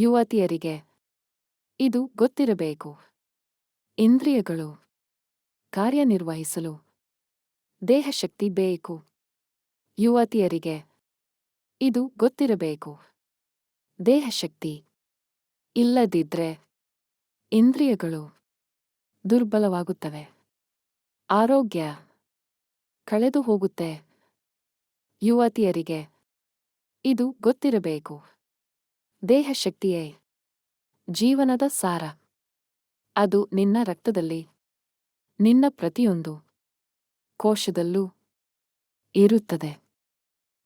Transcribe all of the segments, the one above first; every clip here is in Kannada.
ಯುವತಿಯರಿಗೆ. ಇದು ಗೊತ್ತಿರಬೇಕು. ಇಂದ್ರಿಯಗಳು. ಕಾರ್ಯನಿರ್ವಹಿಸಲು. ದೇಹಶಕ್ತಿ ಬೇಕು. ಯುವತಿಯರಿಗೆ. ಇದು ಗೊತ್ತಿರಬೇಕು. ದೇಹಶಕ್ತಿ. ಇಲ್ಲದಿದ್ರೆ ಇಂದ್ರಿಯಗಳು ದುರ್ಬಲವಾಗುತ್ತವೆ. ಆರೋಗ್ಯ. ಕಳೆದು ಹೋಗುತ್ತೆ ಯುವತಿಯರಿಗೆ. ಇದು ಗೊತ್ತಿರಬೇಕು. ದೇಹಶಕ್ತಿಯೇ. ಜೀವನದ ಸಾರ. ಅದು ನಿನ್ನ ರಕ್ತದಲ್ಲಿ. ನಿನ್ನ ಪ್ರತಿಯೊಂದು. ಕೋಶದಲ್ಲೂ ಇರುತ್ತದೆ.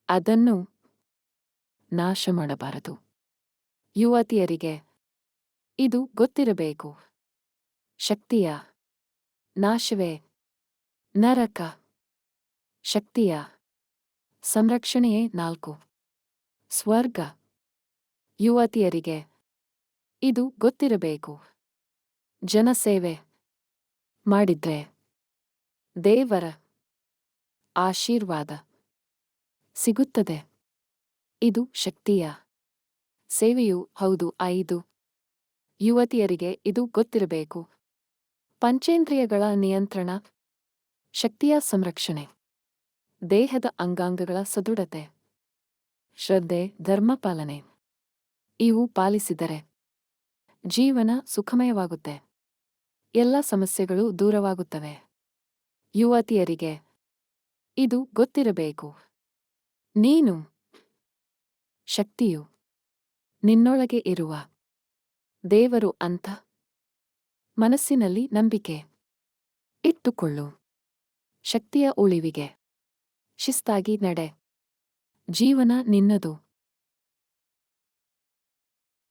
ಅದನ್ನು ನಾಶ ಮಾಡಬಾರದು ಯುವತಿಯರಿಗೆ ಇದು ಗೊತ್ತಿರಬೇಕು. ಶಕ್ತಿಯ ನಾಶವೇ. ನರಕ. ಶಕ್ತಿಯ ಸಂರಕ್ಷಣೆಯೇ ನಾಲ್ಕು. ಸ್ವರ್ಗ. ಯುವತಿಯರಿಗೆ. ಇದು ಗೊತ್ತಿರಬೇಕು. ಜನಸೇವೆ ಮಾಡಿದ್ರೆ ದೇವರ ಆಶೀರ್ವಾದ ಸಿಗುತ್ತದೆ. ಇದು ಶಕ್ತಿಯ ಸೇವೆಯು ಹೌದು. ಐದು, ಯುವತಿಯರಿಗೆ ಇದು ಗೊತ್ತಿರಬೇಕು. ಪಂಚೇಂದ್ರಿಯಗಳ ನಿಯಂತ್ರಣ, ಶಕ್ತಿಯ ಸಂರಕ್ಷಣೆ, ದೇಹದ ಅಂಗಾಂಗಗಳ ಸದೃಢತೆ, ಶ್ರದ್ಧೆ ಧರ್ಮಪಾಲನೆ ಇವು ಪಾಲಿಸಿದರೆ ಜೀವನ ಸುಖಮಯವಾಗುತ್ತೆ. ಎಲ್ಲ ಸಮಸ್ಯೆಗಳು ದೂರವಾಗುತ್ತವೆ. ಯುವತಿಯರಿಗೆ ಇದು ಗೊತ್ತಿರಬೇಕು. ನೀನು ಶಕ್ತಿಯು ನಿನ್ನೊಳಗೆ ಇರುವ ದೇವರು ಅಂತ ಮನಸ್ಸಿನಲ್ಲಿ ನಂಬಿಕೆ ಇಟ್ಟುಕೊಳ್ಳು. ಶಕ್ತಿಯ ಉಳಿವಿಗೆ ಶಿಸ್ತಾಗಿ ನಡೆ. ಜೀವನ ನಿನ್ನದು.